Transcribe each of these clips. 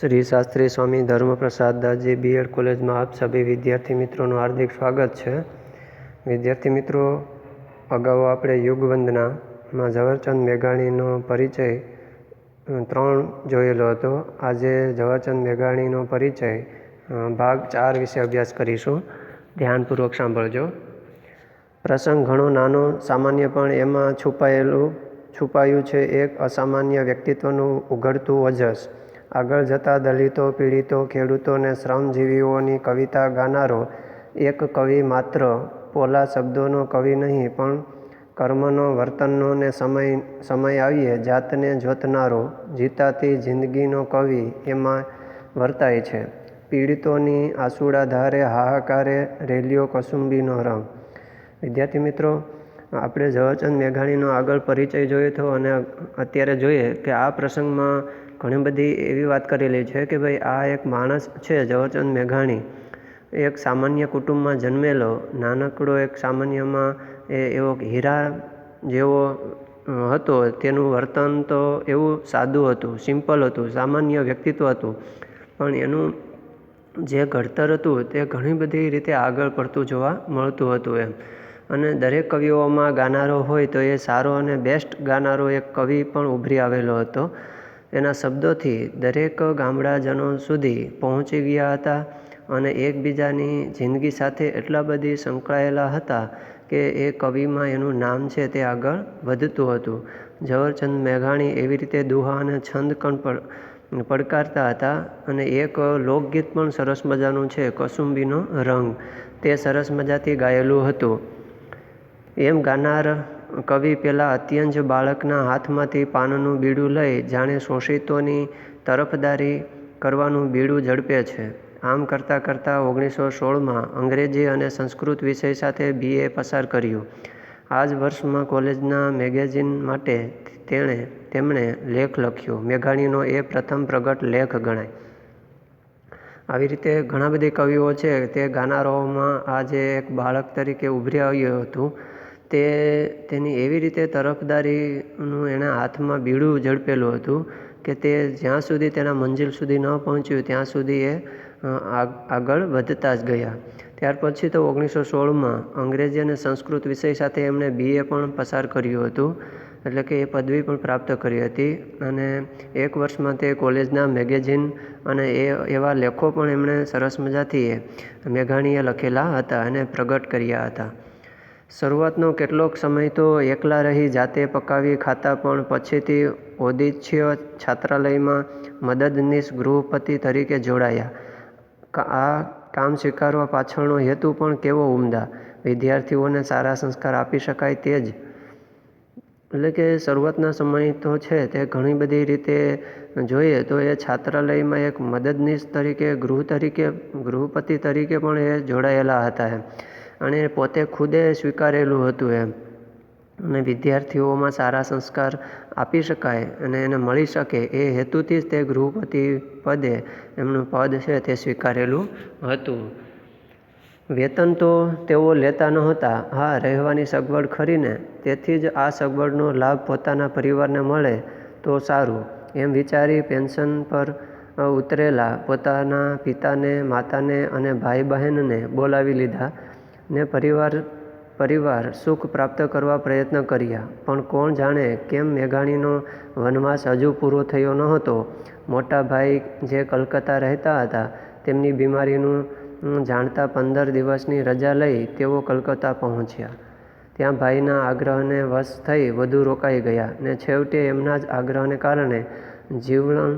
Shri Shastri Swami Dharmaprasad Dasji B Ed કોલેજમાં આપ સભી વિદ્યાર્થી મિત્રોનું હાર્દિક સ્વાગત છે. વિદ્યાર્થી મિત્રો, અગાઉ આપણે યુગવંદનામાં ઝવેરચંદ મેઘાણીનો પરિચય ત્રણ જોયેલો હતો. આજે ઝવેરચંદ મેઘાણીનો પરિચય ભાગ ચાર વિશે અભ્યાસ કરીશું. ધ્યાનપૂર્વક સાંભળજો. પ્રસંગ ઘણો નાનો, સામાન્ય પણ એમાં છુપાયેલું, છુપાયું છે એક અસામાન્ય વ્યક્તિત્વનું ઉઘડતું ઓજસ. આગળ જતા દલિતો, પીડિતો ખેડૂતોને શ્રમજીવીઓની કવિતા ગાનારો એક કવિ માત્ર પોલા શબ્દોનો કવિ નહીં, પણ કર્મનો, વર્તનનો ને સમય સમય આવીએ જાતને જોતનારો, જીતાતી જિંદગીનો કવિ એમાં વર્તાય છે. પીડિતોની આસુડા ધારે હાહાકારે રેલીઓ કસુંબીનો રંગ. વિદ્યાર્થી મિત્રો, આપણે ઝવેરચંદ મેઘાણીનો આગળ પરિચય જોયો હતો અને અત્યારે જોઈએ કે આ પ્રસંગમાં ઘણી બધી એવી વાત કરેલી છે કે ભાઈ, આ એક માણસ છે, ઝવેરચંદ મેઘાણી. એક સામાન્ય કુટુંબમાં જન્મેલો. નાનકડો એક સામાન્યમાં એ એવો હીરા જેવો હતો. તેનું વર્તન તો એવું સાદું હતું, સિમ્પલ હતું, સામાન્ય વ્યક્તિત્વ હતું. પણ એનું જે ઘડતર હતું, તે ઘણી બધી રીતે આગળ પડતું જોવા મળતું હતું એમ. અને દરેક કવિઓમાં ગાનારો હોય તો એ સારો અને બેસ્ટ ગાનારો એક કવિ પણ ઉભરી આવેલો હતો. એના શબ્દોથી દરેક ગામડાજનો સુધી પહોંચી ગયા હતા અને એકબીજાની જિંદગી સાથે એટલા બધી સંકળાયેલા હતા કે એ કવિમાં એનું નામ છે તે આગળ વધતું હતું. ઝવેરચંદ મેઘાણી એવી રીતે દુહા અને છંદ પણ પડકારતા હતા અને એક લોકગીત પણ સરસ મજાનું છે, કસુંબીનો રંગ. તે સરસ મજાથી ગાયેલું હતું. એમ ગાનાર કવિ પેલા અત્યંત બાળકના હાથમાંથી પાનનું બીડું લઈ જાણે શોષિતોની તરફદારી કરવાનું બીડું ઝડપે છે. આમ કરતાં કરતાં ઓગણીસો સોળમાં અંગ્રેજી અને સંસ્કૃત વિષય સાથે બીએ પસાર કર્યું. આ જ વર્ષમાં કોલેજના મેગેઝિન માટે તેણે, તેમણે લેખ લખ્યો. મેઘાણીનો એ પ્રથમ પ્રગટ લેખ ગણાય. આવી રીતે ઘણા બધી કવિઓ છે. તે ગાનારાઓમાં આજે એક બાળક તરીકે ઉભરી આવ્યું હતું. તે તેની એવી રીતે તરફદારીનું એના હાથમાં બીડું ઝડપેલું હતું કે તે જ્યાં સુધી તેના મંજિલ સુધી ન પહોંચ્યું, ત્યાં સુધી એ આગળ વધતા જ ગયા. ત્યાર પછી તો ઓગણીસો સોળમાં અંગ્રેજી અને સંસ્કૃત વિષય સાથે એમણે બીએ પણ પસાર કર્યું હતું, એટલે કે એ પદવી પણ પ્રાપ્ત કરી હતી અને એક વર્ષમાં તે કોલેજના મેગેઝિન અને એ, એવા લેખો પણ એમણે સરસ મજાથી એ મેઘાણીએ લખેલા હતા અને પ્રગટ કર્યા હતા. શરૂઆતનો કેટલોક સમય તો એકલા રહી જાતે પકાવી ખાતા પણ પછીથી ઓદિચ્ય છાત્રાલયમાં મદદનીશ ગૃહપતિ તરીકે જોડાયા. આ કામ સ્વીકારવા પાછળનો હેતુ પણ કેવો ઉમદા? વિદ્યાર્થીઓને સારા સંસ્કાર આપી શકાય તે જ. એટલે કે શરૂઆતના સમય તો છે, તે ઘણી બધી રીતે જોઈએ તો એ છાત્રાલયમાં એક મદદનીશ તરીકે ગૃહ તરીકે, ગૃહપતિ તરીકે પણ એ જોડાયેલા હતા એમ. અને પોતે ખુદે સ્વીકારેલું હતું એમ. અને વિદ્યાર્થીઓમાં સારા સંસ્કાર આપી શકાય અને એને મળી શકે એ હેતુથી જ તે ગૃહપતિ પદે એમનું પદ છે તે સ્વીકારેલું હતું. વેતન તો તેઓ લેતા નહોતા. હા, રહેવાની સગવડ ખરીને તેથી જ આ સગવડનો લાભ પોતાના પરિવારને મળે તો સારું. એમ વિચારી પેન્શન પર ઉતરેલા પોતાના પિતાને, માતાને અને ભાઈ બહેનને બોલાવી લીધા. ને પરિવાર પરિવાર સુખ પ્રાપ્ત કરવા પ્રયત્ન કર્યા. પણ કોણ જાણે કેમ મેઘાણીનો વનવાસ હજુ પૂરો થયો ન હતો મોટા ભાઈ જે કલકત્તા રહેતા હતા, તેમની બીમારીનું જાણતા પંદર દિવસની રજા લઈ તેઓ કલકત્તા પહોંચ્યા. ત્યાં ભાઈના આગ્રહને વશ થઈ વધુ રોકાઈ ગયા ને છેવટે એમના જ આગ્રહને કારણે જીવણ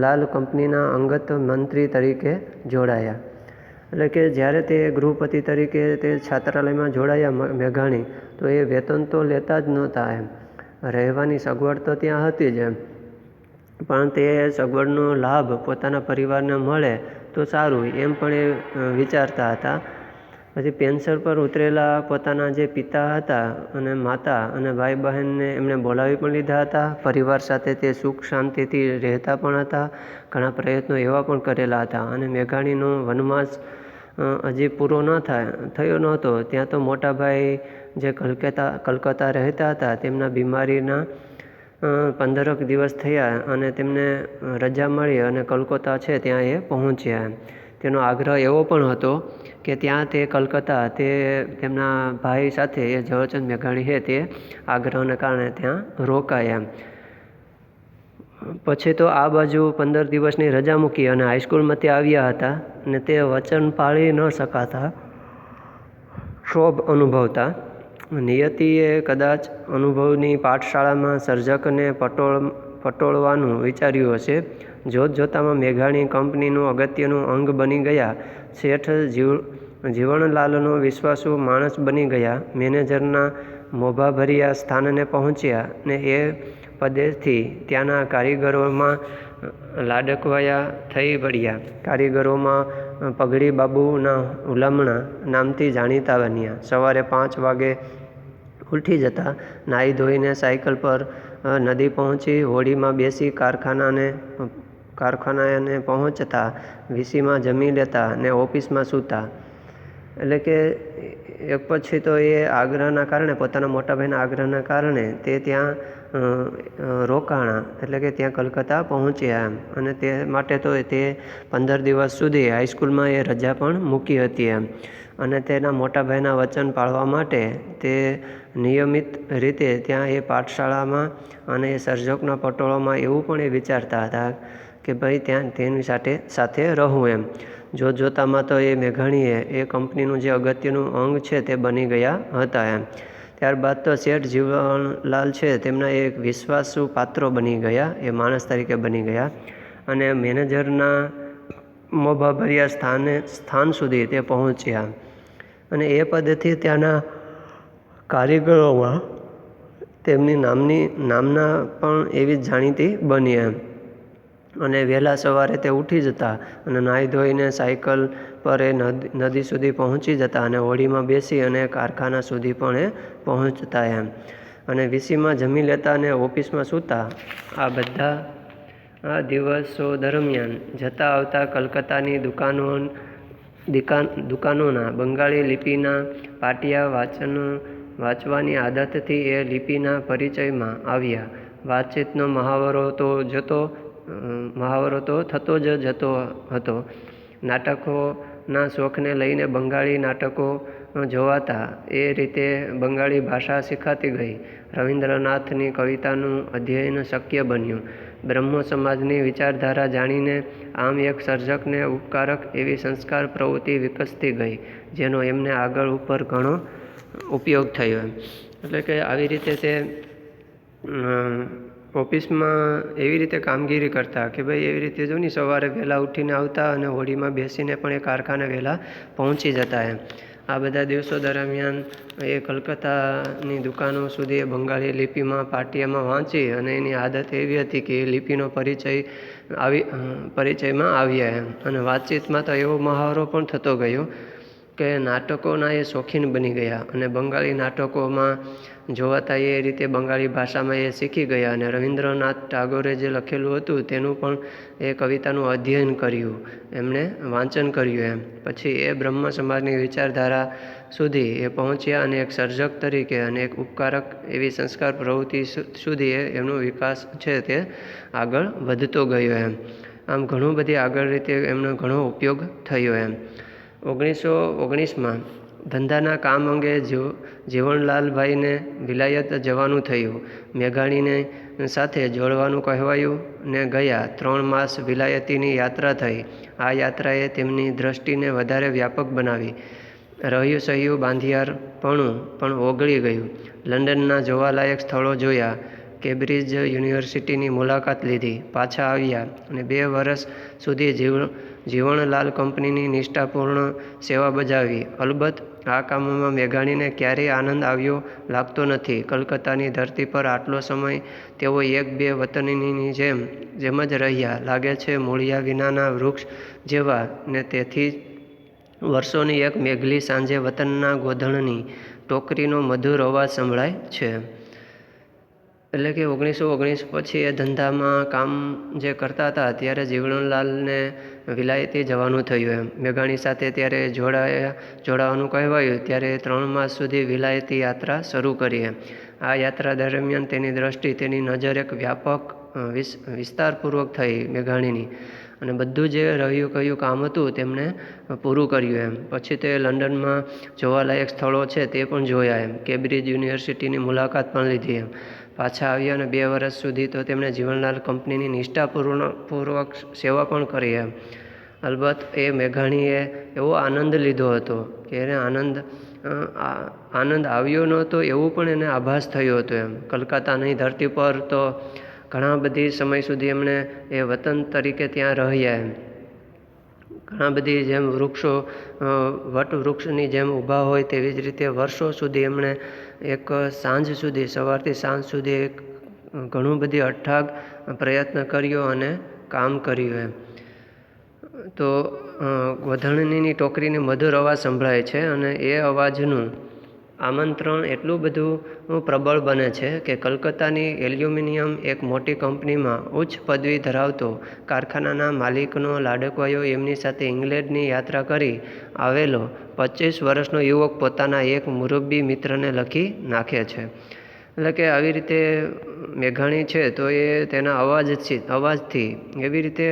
લાલ કંપનીના અંગત મંત્રી તરીકે જોડાયા. એટલે કે જ્યારે તે ગૃહપતિ તરીકે તે છાત્રાલયમાં જોડાયા મેઘાણી, તો એ વેતન તો લેતા જ નહોતા એમ. રહેવાની સગવડ તો ત્યાં હતી જ એમ. પણ તે સગવડનો લાભ પોતાના પરિવારને મળે તો સારું, એમ પણ એ વિચારતા હતા. પછી પેન્સર પર ઉતરેલા પોતાના જે પિતા હતા અને માતા અને ભાઈ બહેનને એમણે બોલાવી પણ લીધા હતા. પરિવાર સાથે તે સુખ શાંતિથી રહેતા પણ હતા. ઘણા પ્રયત્નો એવા પણ કરેલા હતા અને મેઘાણીનો વનવાસ હજી પૂરો ન થાય, થયો નહોતો. ત્યાં તો મોટા ભાઈ જે કલકત્તા કલકત્તા રહેતા હતા તેમના બીમારીના પંદરક દિવસ થયા અને તેમને રજા મળી અને કલકત્તા છે ત્યાં એ પહોંચ્યા. તેનો આગ્રહ એવો પણ હતો કે ત્યાં તે કલકત્તા તે તેમના ભાઈ સાથે એ ઝવેરચંદ મેઘાણી છે તે આગ્રહને કારણે ત્યાં રોકાયા પછી તો આ બાજુ પંદર દિવસની રજા મૂકી અને હાઈસ્કૂલમાં તે આવ્યા હતા અને તે વચન પાળી ન શકાતા શોભ અનુભવતા. નિયતિએ કદાચ અનુભવની પાઠશાળામાં સર્જકને પટોળ, પટોળવાનું વિચાર્યું હશે જોત જોતામાં મેઘાણી કંપનીનું અગત્યનું અંગ બની ગયા. શેઠ જીવ, જીવણલાલનો વિશ્વાસુ માણસ બની ગયા. મેનેજરના મોભાભર્યા સ્થાનને પહોંચ્યા ને એ પદેથી ત્યાંના કારીગરોમાં લાડકવાયા થઈ પડ્યા કારીગરોમાં પગડી બાબુના ઉલમણા નામથી જાણીતા બન્યા. સવારે પાંચ વાગે ઉઠી જતા નાહી ધોઈને સાયકલ પર નદી પહોંચી હોડીમાં બેસી કારખાનાને કારખાનાને પહોંચતા, વીસીમાં જમી લેતા ને ઓફિસમાં સૂતા. એટલે કે એક પછી તો એ આગ્રહના કારણે, પોતાના મોટા ભાઈના આગ્રહના કારણે તે ત્યાં રોકાણા, એટલે કે ત્યાં કલકત્તા પહોંચ્યા એમ. અને તે માટે તો તે પંદર દિવસ સુધી હાઈસ્કૂલમાં એ રજા પણ મૂકી હતી એમ. અને તેના મોટા ભાઈના વચન પાળવા માટે તે નિયમિત રીતે ત્યાં એ પાઠશાળામાં અને એ સર્જકના પટોળામાં એવું પણ એ વિચારતા હતા કે ભાઈ ત્યાં તેની સાથે સાથે રહું એમ. જોત જોતામાં તો એ મેઘાણીએ એ કંપનીનું જે અગત્યનું અંગ છે તે બની ગયા હતા એમ. ત્યારબાદ તો શેઠ જીવનલાલ છે તેમના એક વિશ્વાસુ પાત્રો બની ગયા, એ માણસ તરીકે બની ગયા. અને મેનેજરના મોભાભર્યા સ્થાને સ્થાન સુધી તે પહોંચ્યા. અને એ પદેથી ત્યાંના કારીગરોમાં તેમની નામની, નામના પણ એવી જાણીતી બની એમ. અને વહેલા સવારે તે ઉઠી જતા અને નાહી ધોઈને સાયકલ પર એ નદી સુધી પહોંચી જતા અને હોડીમાં બેસી અને કારખાના સુધી પણ એ પહોંચતા એમ. અને વીસીમાં જમી લેતા અને ઓફિસમાં સૂતા. આ બધા, આ દિવસો દરમિયાન જતા આવતા કલકત્તાની દુકાનો, દુકાન, દુકાનોના બંગાળી લિપિના પાટિયા વાંચન, વાંચવાની આદતથી એ લિપિના પરિચયમાં આવ્યા. વાતચીતનો મહાવરો તો જતો મહાવરો તો થતો જ જતો હતો. નાટકોના શોખને લઈને બંગાળી નાટકો જોવાતા એ રીતે બંગાળી ભાષા શીખાતી ગઈ. રવિન્દ્રનાથની કવિતાનું અધ્યયન શક્ય બન્યું. બ્રહ્મ સમાજની વિચારધારા જાણીને આમ એક સર્જકને ઉપકારક એવી સંસ્કાર પ્રવૃત્તિ વિકસતી ગઈ, જેનો એમને આગળ ઉપર ઘણો ઉપયોગ થયો એમ. એટલે કે આવી રીતે તે ઓફિસમાં એવી રીતે કામગીરી કરતા કે ભાઈ એવી રીતે જો ને સવારે વહેલા ઉઠીને આવતા અને હોડીમાં બેસીને પણ એ કારખાને વહેલા પહોંચી જતા એમ. આ બધા દિવસો દરમિયાન એ કલકત્તાની દુકાનો સુધી એ બંગાળી લિપિમાં, પાટિયામાં વાંચી અને એની આદત એવી હતી કે એ લિપિનો પરિચય આવી પરિચયમાં આવ્યા એમ. અને વાતચીતમાં તો એવો મહાવરો પણ થતો ગયો કે નાટકોના એ શોખીન બની ગયા અને બંગાળી નાટકોમાં જોવાતા એ રીતે બંગાળી ભાષામાં એ શીખી ગયા અને રવિન્દ્રનાથ ટાગોરે જે લખેલું હતું તેનું પણ એ કવિતાનું અધ્યયન કર્યું. એમણે વાંચન કર્યું એમ. પછી એ બ્રહ્મ સમાજની વિચારધારા સુધી એ પહોંચ્યા અને એક સર્જક તરીકે અને એક ઉપકારક એવી સંસ્કાર પ્રવૃત્તિ સુધી એ એમનો વિકાસ છે તે આગળ વધતો ગયો એમ. આમ ઘણું બધી આગળ રીતે એમનો ઘણો ઉપયોગ થયો એમ. ઓગણીસો ઓગણીસમાં ધંધાના કામ અંગે જીવણલાલભાઈને વિલાયત જવાનું થયું. મેઘાણીને સાથે જોડવાનું કહેવાયું ને ગયા ત્રણ માસ વિલાયતીની યાત્રા થઈ. આ યાત્રાએ તેમની દ્રષ્ટિને વધારે વ્યાપક બનાવી. રહ્યું સહ્યું બાંધિયારપણું પણ ઓગળી ગયું. લંડનના જોવાલાયક સ્થળો જોયા. કેમ્બ્રિજ યુનિવર્સિટીની મુલાકાત લીધી. પાછા આવ્યા અને બે વર્ષ સુધી જીવ, જીવણલાલ કંપનીની નિષ્ઠાપૂર્ણ સેવા બજાવી. અલબત્ત, આ કામમાં મેઘાણીને ક્યારેય આનંદ આવ્યો લાગતો નથી. કલકત્તાની ધરતી પર આટલો સમય તેઓ એક બે વતનીની જેમ જેમ જ રહ્યા. લાગે છે મૂળિયા વિનાના વૃક્ષ જેવા ને તેથી વર્ષોની એક મેઘલી સાંજે વતનના ગોધણની ટોકરીનો મધુર અવાજ સંભળાય છે. એટલે કે ઓગણીસો ઓગણીસ પછી એ ધંધામાં કામ જે કરતા હતા, ત્યારે જીવણલાલને વિલાયતી જવાનું થયું એમ. મેઘાણી સાથે ત્યારે જોડાયા, જોડાવાનું કહેવાયું, ત્યારે ત્રણ માસ સુધી વિલાયતી યાત્રા શરૂ કરી એમ. આ યાત્રા દરમિયાન તેની દ્રષ્ટિ, તેની નજર એક વ્યાપક વિસ, વિસ્તારપૂર્વક થઈ મેઘાણીની. અને બધું જે રહ્યું કહ્યું કામ હતું તેમણે પૂરું કર્યું એમ. પછી તે લંડનમાં જોવાલાયક સ્થળો છે તે પણ જોયા એમ. કેમ્બ્રિજ યુનિવર્સિટીની મુલાકાત પણ લીધી એમ. પાછા આવ્યા અને બે વર્ષ સુધી તો તેમણે જીવનલાલ કંપનીની નિષ્ઠાપૂર્ણ પૂર્વક સેવા પણ કરી એમ. અલબત્ત એ મેઘાણીએ એવો આનંદ લીધો હતો કે એને આનંદ આનંદ આવ્યો નહોતો એવું પણ એને આભાસ થયો હતો એમ. કલકત્તાની ધરતી પર તો ઘણા બધી સમય સુધી એમણે એ વતન તરીકે ત્યાં રહ્યા એમ. ઘણા બધી જેમ વૃક્ષો વટ વૃક્ષની જેમ ઊભા હોય તેવી જ રીતે વર્ષો સુધી એમણે એક સાંજ સુધી, સવારથી સાંજ સુધી એક ઘણું બધી અઠાગ પ્રયત્ન કર્યો અને કામ કર્યું એમ. તો વધણનીની ટોકરીની મધુર અવાજ સંભળાય છે અને એ અવાજનું આમંત્રણ એટલું બધું પ્રબળ બને છે કે કલકત્તાની એલ્યુમિનિયમ એક મોટી કંપનીમાં ઉચ્ચ પદવી ધરાવતો કારખાનાના માલિકનો લાડકવાયો એમની સાથે ઇંગ્લેન્ડની યાત્રા કરી આવેલો પચીસ વર્ષનો યુવક પોતાના એક મુરબ્બી મિત્રને લખી નાખે છે. એટલે કે આવી રીતે મેઘાણી છે તો એ તેના અવાજથી અવાજથી એવી રીતે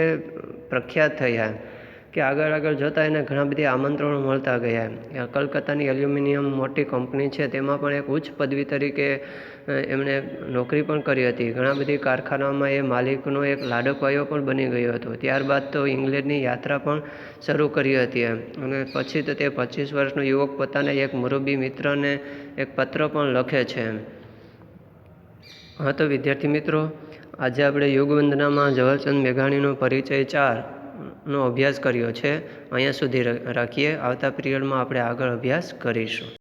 પ્રખ્યાત થયા. કે આગળ આગળ જતાં એને ઘણા બધી આમંત્રણો મળતા ગયા કલકત્તાની એલ્યુમિનિયમ મોટી કંપની છે, તેમાં પણ એક ઉચ્ચ પદવી તરીકે એમણે નોકરી પણ કરી હતી. ઘણા બધી કારખાનામાં એ માલિકનો એક લાડકવાયો પણ બની ગયો હતો. ત્યારબાદ તો ઇંગ્લેન્ડની યાત્રા પણ શરૂ કરી હતી અને પછી તો તે પચીસ વર્ષનો યુવક પોતાના એક મુરબ્બી મિત્રને એક પત્ર પણ લખે છે હા તો વિદ્યાર્થી મિત્રો, આજે આપણે યુગવંદનામાં ઝવેરચંદ મેઘાણીનો પરિચય ચાર નો અભ્યાસ કર્યો છે અહીંયા સુધી રાખીએ. આવતા પિરિયડમાં આપણે આગળ અભ્યાસ કરીશું.